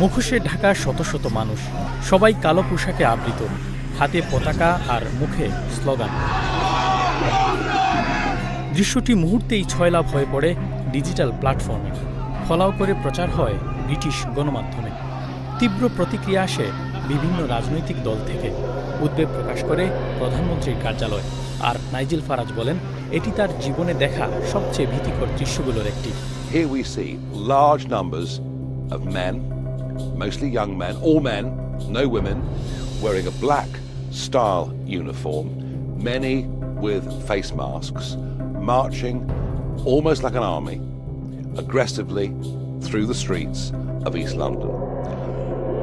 মুখোশে ঢাকা শত শত মানুষ। সবাই কালো পোশাকে আবৃত। হাতে পতাকা আর মুখে স্লোগান। দৃশ্যটি মুহূর্তেই ছয়লাভ হয়ে পড়ে ডিজিটাল প্ল্যাটফর্মে। ফলাও করে প্রচার হয় ব্রিটিশ গণমাধ্যমে। তীব্র প্রতিক্রিয়া আসে বিভিন্ন রাজনৈতিক দল থেকে। উদ্বেগ প্রকাশ করে প্রধানমন্ত্রীর কার্যালয়। আর নাইজেল ফারাজ বলেন এটি তার জীবনে দেখা সবচেয়ে ভীতিকর দৃশ্যগুলোর একটি। Here we see large numbers of men, mostly young men, all men, no women, wearing a black style uniform, many with face masks, marching almost like an army aggressively through the streets of East London.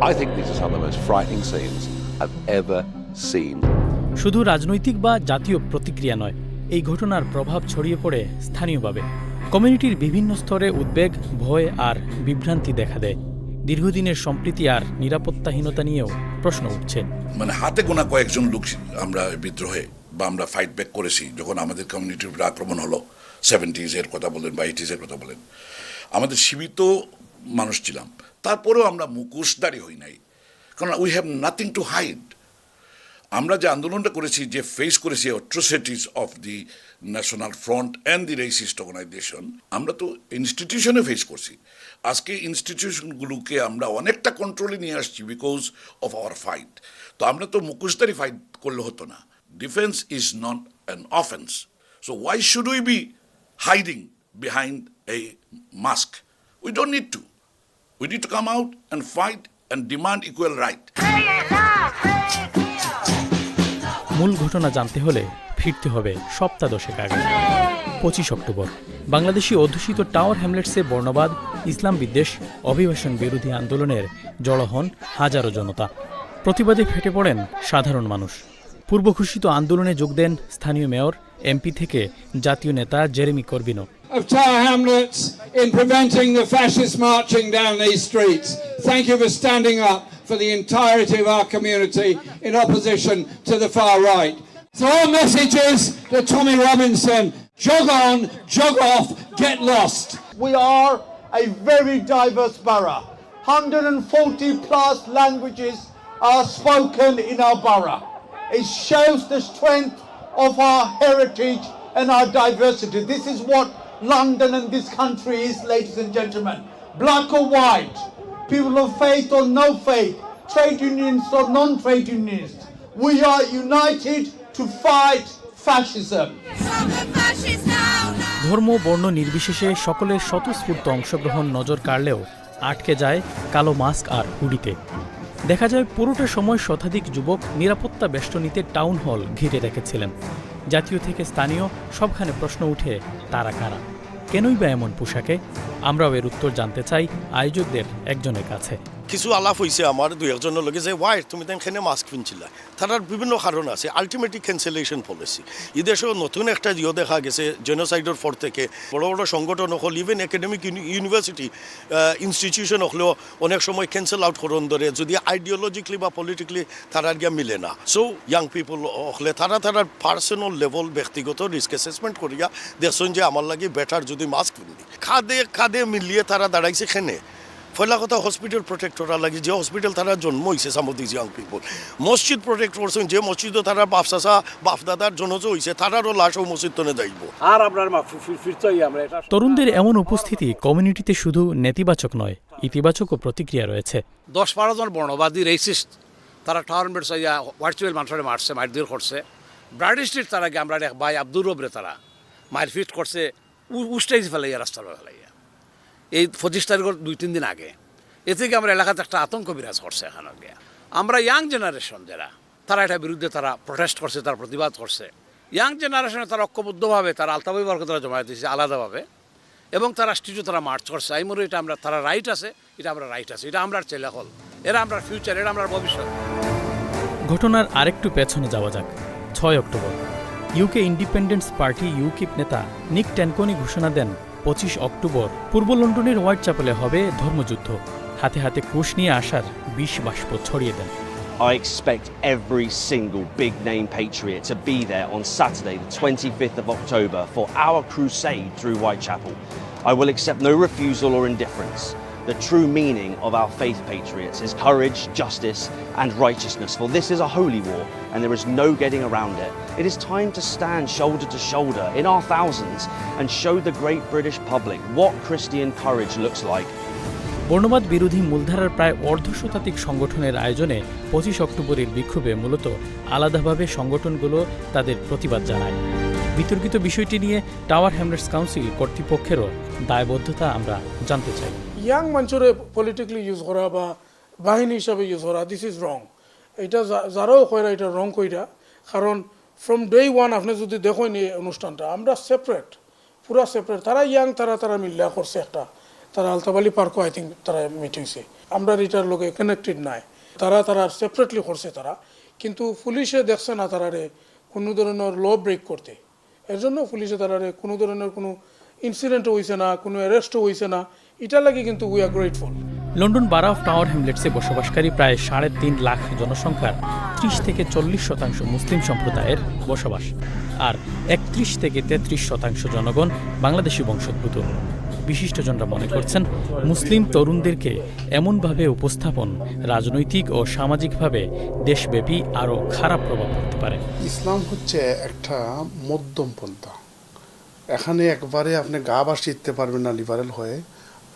I think these are some of the most frightening scenes I've ever seen. শুধু রাজনৈতিক বা জাতীয় প্রতিক্রিয়া নয় এই ঘটনার প্রভাব ছড়িয়ে পড়ে স্থানীয়ভাবে কমিউনিটির বিভিন্ন স্তরে উদ্বেগ ভয় আর বিভ্রান্তি দেখা দেয় দীর্ঘদিনের সম্প্রীতি আর নিরাপত্তাহীনতা নিয়েও প্রশ্ন উঠছে মানে হাতে গোনা কয়েকজন লোক আমরা বিদ্রোহে বা আমরা ফাইট ব্যাক করেছি, যখন আমাদের কমিউনিটির উপরে আক্রমণ হলো সেভেন্টিজ এর কথা বলেন বা এইটিজ এর কথা বলেন। আমাদের সীমিত মানুষ ছিলাম। তারপরেও আমরা মুখোশদারি হই নাই। কারণ we have nothing to hide আমরা যে আন্দোলনটা করেছি, যে ফেস করেছি atrocities of the national front and the racist organisation আমরা তো ইনস্টিটিউশনে ফেস করছি। আজকে ইনস্টিটিউশনগুলোকে আমরা অনেকটা কন্ট্রোলে নিয়ে আসছি বিকজ অফ আওয়ার ফাইট তো আমরা তো মুখোশদারি ফাইট করলে হতো না। Defence is not an offence so why should we be hiding behind a mask we don't need to we need to come out and fight and demand equal right মূল ঘটনা জানতে হলে ফিরতে হবে সপ্তাহ দশেক আগে। পঁচিশ অক্টোবর। বাংলাদেশি অধ্যুষিত টাওয়ার হ্যামলেটসে বর্ণবাদ, ইসলাম বিদ্বেষ, অভিবাসন বিরোধী আন্দোলনের জড়ো হন হাজারো জনতা। প্রতিবাদে ফেটে পড়েন সাধারণ মানুষ। পূর্বঘোষিত আন্দোলনে যোগ দেন স্থানীয় মেয়র, এমপি থেকে জাতীয় নেতা Jeremy Corbyn of Tower Hamlets in preventing the fascists marching down these streets. Thank you for standing up. For the entirety of our community in opposition to the far right. So our message is to Tommy Robinson, jog on, jog off, get lost. We are a very diverse borough. 140 plus languages are spoken in our borough. It shows the strength of our heritage and our diversity. This is what London and this country is, ladies and gentlemen. Black or white, people of faith or no faith, trade unionists or non trade unionists. We are united to fight fascism. ধর্ম বর্ণ নির্বিশেষে সকলের স্বতঃস্ফূর্ত অংশগ্রহণ নজর কাড়লেও আটকে যায় কালো মাস্ক আর হুডিতে দেখা যায় পুরোটা সময় শতাধিক যুবক নিরাপত্তা বেষ্টনীতে টাউন হল ঘিরে রেখেছিলেন জাতীয় থেকে স্থানীয় সবখানে প্রশ্ন উঠে তারা কারা কেনই বা এমন পোশাকে? আমরাও এর উত্তর জানতে চাই আয়োজকদের একজনের কাছে। কিছু আলাপ হয়েছে আমার, দুই একজনের লগে যে, ওয়াই, তুমি তো এখানে মাস্ক পিনছিলা। তার বিভিন্ন কারণ আছে আলটিমেটলি ক্যান্সেলেশন পলিসি এই দেশেও নতুন একটা জিও দেখা গেছে জেনোসাইডের পর থেকে। বড় বড় সংগঠন হল ইভেন একাডেমিক ইউনিভার্সিটি ইনস্টিটিউশন হলেও অনেক সময় ক্যান্সেল আউট করন ধরে, যদি আইডিওলজিক্যালি বা পলিটিক্যালি তারা গিয়া মিলে না। সো ইয়াং পিপল হলে তারা তারা পার্সোনাল লেভেল ব্যক্তিগত রিস্ক অ্যাসেসমেন্ট করিয়া দেখছেন যে, আমার লাগে বেটার যদি মাস্ক পিনি খাদে খাদে মিলিয়ে তারা দাঁড়াইছে খেনে। পয়লা কথা হসপিটাল প্রোটেক্ট করা লাগে যে হসপিটাল তারা জন্ম হয়েছে some of this young people মসজিদ প্রোটেক্ট করছেন যে মসজিদও তারা বাপ চাচা বাপ দাদার জনজ হয়েছে তারারও লাশও মসজিদ তনে যাইব। আর আপনার তরুণদের এমন উপস্থিতি কমিউনিটিতে শুধু নেতিবাচক নয় ইতিবাচকও প্রতিক্রিয়া রয়েছে। দশ বারো জন বর্ণবাদী রেসিস্ট তারা টার্মেট সাইয়া হোয়াটসঅ্যাপের মানুষের মারছে মারধর করছে। ব্রাইড স্ট্রিট তারা গিয়ে আমরা এক ভাই আব্দুর রবরে তারা মারপিট করছে উস্টাইজ ফেলাইয়া রাস্তার ফেলাইয়া এই পঁচিশ তারিখের দুই, তিন দিন আগে। এ থেকে আমরা এলাকাতে একটা আতঙ্ক বিরাজ করছে এখানে গিয়ে। আমরা ইয়াং জেনারেশন যারা, তারা এটার বিরুদ্ধে তারা প্রটেস্ট করছে, তারা প্রতিবাদ করছে। ইয়াং জেনারেশনে তারা ঐক্যবদ্ধভাবে, তারা আলতাবাইবারকে তারা জমা দিয়েছে আলাদাভাবে। এবং তারা স্ট্রিটে তারা মার্চ করছে। আমি মনে এটা আমরা, তারা রাইট আছে, এটা আমরা রাইট আছে, এটা আমরা ছেলে হল। এরা আমরা ফিউচার এটা আমরা ভবিষ্যৎ। ঘটনার আরেকটু পেছনে যাওয়া যাক। ছয় October. UK independence party UKIP নেতা নিক ট্যানকনি ঘোষণা দেন পঁচিশ অক্টোবর পূর্ব লন্ডনের হোয়াইট চ্যাপেলে হবে ধর্মযুদ্ধ হাতে হাতে ক্রুশ নিয়ে আসার বিষ বাষ্প ছড়িয়ে দেন I expect every single big name patriot to be there on Saturday, the 25th of October, for our crusade through Whitechapel. I will accept no refusal or indifference. The true meaning of our faith patriots is courage, justice, and righteousness. For this is a holy war, and there is no getting around it. It is time to stand shoulder to shoulder in our thousands and show the great British public what Christian courage looks like. বর্ণবাদ বিরোধী মূলধারার প্রায় অর্ধশতাধিক সংগঠনের আয়োজনে পঁচিশ অক্টোবরের বিক্ষোভে মূলত আলাদাভাবে সংগঠনগুলো তাদের প্রতিবাদ জানায় বিতর্কিত বিষয়টি নিয়ে টাওয়ার হ্যামলেটস কাউন্সিল কর্তৃপক্ষেরও দায়বদ্ধতা আমরা জানতে চাই ইয়াং মানুষরে পলিটিক্যালি ইউজ করা বা বাহিনী হিসাবে ইউজ করা দিস ইজ রং এটা যারাও কইরা এটা রং কইরা কারণ ফ্রম ডে ওয়ান আপনি যদি দেখেন এই অনুষ্ঠানটা আমরা সেপারেট পুরা সেপারেট তারা ইয়াং তারা তারা মিল্লা করছে একটা তারা আলতাবালি পার্কও আই থিঙ্ক তারা মিটিংছে আমরা এটার লোকে কানেক্টেড নাই তারা তারা সেপারেটলি করছে তারা কিন্তু পুলিশে দেখছে না তারারে কোনো ধরনের ল ব্রেক করতে এর জন্য পুলিশে তারারে কোনো ধরনের কোনো ইনসিডেন্টও হয়েছে না কোনো অ্যারেস্টও হয়েছে না এটা লাগে কিন্তু we are grateful London borough of Tower হ্যামলেটসে বসবাসকারী প্রায় সাড়ে তিন লাখ জনসংখ্যার ত্রিশ থেকে চল্লিশ শতাংশ মুসলিম সম্প্রদায়ের বসবাস আর একত্রিশ থেকে তেত্রিশ শতাংশ জনগণ বাংলাদেশি বংশোদ্ভূত। বিশিষ্টজনরা মনে করছেন মুসলিম তরুণদেরকে এমনভাবে উপস্থাপন রাজনৈতিক ও সামাজিকভাবে দেশব্যাপী আরও খারাপ প্রভাব পড়তে পারে। ইসলাম হচ্ছে একটা মধ্যম পন্থা। এখানে একবারে আপনি গা বা শিখতে পারবেন না লিবারেল হয়ে।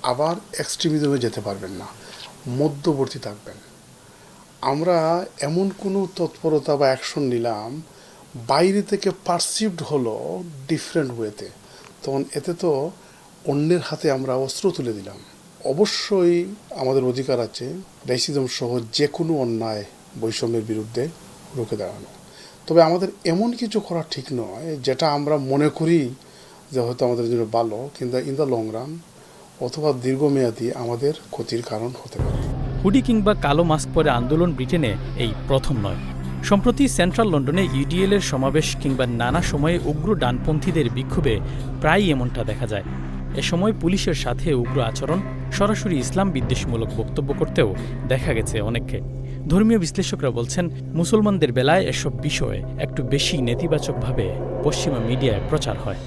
আবার এক্সট্রিমিজমে যেতে পারবেন না। মধ্যবর্তী থাকবেন। আমরা এমন কোনো তৎপরতা বা অ্যাকশন নিলাম, বাইরে থেকে পারসিভড হলো ডিফারেন্ট ওয়েতে তখন এতে তো অন্যের হাতে আমরা অস্ত্র তুলে দিলাম। অবশ্যই আমাদের অধিকার আছে রেসিজম সহ যে কোনো অন্যায় বৈষম্যের বিরুদ্ধে রুখে দাঁড়ানো। তবে আমাদের এমন কিছু করা ঠিক নয়, যেটা আমরা মনে করি যে হয়তো আমাদের জন্য ভালো, কিন্তু ইন দ্য লং রান অথবা দীর্ঘমেয়াদী আমাদের ক্ষতির কারণ হতে পারে। হুডি কিংবা কালো মাস্ক পরে আন্দোলন ব্রিটেনে এই প্রথম নয়। সম্প্রতি সেন্ট্রাল লন্ডনে ইউডিএল এর সমাবেশ কিংবা নানা সময়ে উগ্র ডানপন্থীদের বিক্ষোভে প্রায়ই এমনটা দেখা যায়। এ সময় পুলিশের সাথে উগ্র আচরণ, সরাসরি ইসলাম বিদ্বেষমূলক বক্তব্য করতেও দেখা গেছে অনেককে। ধর্মীয় বিশ্লেষকরা বলছেন, মুসলমানদের বেলায় এসব বিষয়ে একটু বেশি নেতিবাচকভাবে পশ্চিমা মিডিয়ায় প্রচার হয়।